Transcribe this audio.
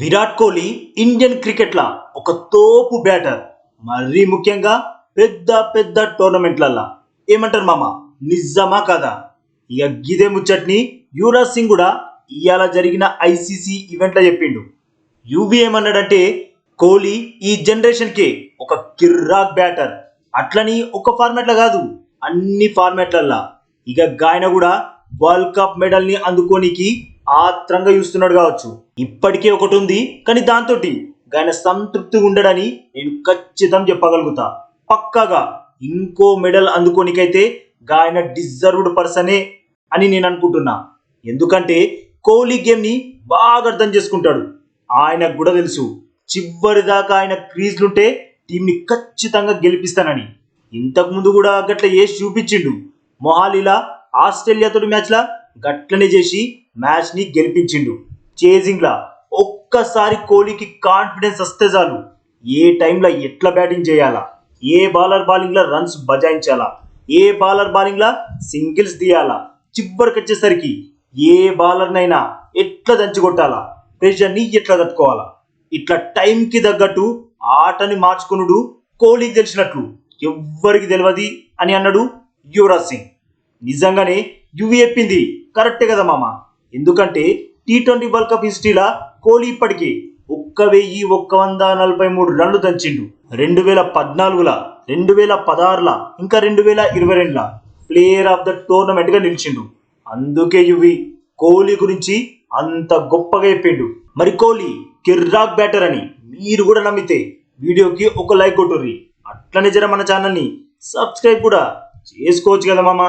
Virat Kohli Indian క్రికెట్ల ఒక తోపు batter. మరీ ముఖ్యంగా పెద్ద పెద్ద టోర్నమెంట్లల్లా. ఏమంటారు మామ? నిజమా కదా? ఇక గిదే ముచ్చట్ని యువరాజ్ సింగ్ కూడా ఇవాళ జరిగిన ఐసీసీ ఈవెంట్లో చెప్పిండు. యువి ఏమన్నాడంటే కోహ్లీ ఈ జనరేషన్కే ఒక కిర్రాక్ బ్యాటర్. అట్లని ఒక ఫార్మాట్లో కాదు అన్ని ఫార్మాట్లల్లా. ఇక గాయన కూడా వరల్డ్ కప్ మెడల్ని అందుకోనికి ఆత్రంగా చూస్తున్నాడు కావచ్చు. ఇప్పటికే ఒకటి ఉంది కానీ దాంతో గాయన సంతృప్తిగా ఉండడని నేను ఖచ్చితంగా చెప్పగలుగుతా. పక్కాగా ఇంకో మెడల్ అందుకోనికైతే గాయన డిజర్వ్డ్ పర్సనే అని నేను అనుకుంటున్నా. ఎందుకంటే కోహ్లీ గేమ్ని బాగా అర్థం చేసుకుంటాడు. ఆయనకు కూడా తెలుసు చివరి దాకా ఆయన క్రీజ్లుంటే టీంని ఖచ్చితంగా గెలిపిస్తానని. ఇంతకుముందు కూడా గట్ల చేసి చూపించిండు. మొహాలీలా ఆస్ట్రేలియాతో మ్యాచ్లా గట్లనే చేసి మ్యాచ్ని గెలిపించిండు. చేజింగ్ లా ఒక్కసారి కోహ్లీకి కాన్ఫిడెన్స్ వస్తే చాలు. ఏ టైంలో ఎట్లా బ్యాటింగ్ చేయాలా? ఏ బౌలర్ బౌలింగ్లో రన్స్ బజాయించాలా? ఏ బౌలర్ బౌలింగ్ లా సింగిల్స్ తీయాలా? చివరికి వచ్చేసరికి ఏ బౌలర్నైనా ఎట్లా దంచి ప్రెషర్ని ఎట్లా తట్టుకోవాలా? ఇట్లా టైంకి తగ్గట్టు ఆటని మార్చుకునుడు కోహ్లీకి తెలిసినట్లు ఎవ్వరికి తెలియదు అని అన్నాడు యువరాజ్ సింగ్. నిజంగానే యువి చెప్పింది కరెక్టే కదా మామ? ఎందుకంటే టీ ట్వంటీ వరల్డ్ కప్ హిస్టరీలా కోహ్లీ ఇప్పటికీ ఒక్క వెయ్యి ఒక్క వంద నలభై మూడు రన్లు దంచిండు. రెండు వేల పద్నాలుగులా రెండు వేల పదహారులా ఇంకా రెండు వేల ఇరవై రెండులా ప్లేయర్ ఆఫ్ ద టోర్నమెంట్గా నిలిచిండు. అందుకే యువి కోహ్లీ గురించి అంత గొప్పగా చెప్పిండు. మరి కోహ్లీ కిర్రాక్ బ్యాటర్ అని మీరు కూడా నమ్మితే వీడియోకి ఒక లైక్ కొట్టుర్రి. అట్లనే జర మన ఛానల్ని సబ్స్క్రైబ్ కూడా చేసుకోవచ్చు కదా మామ.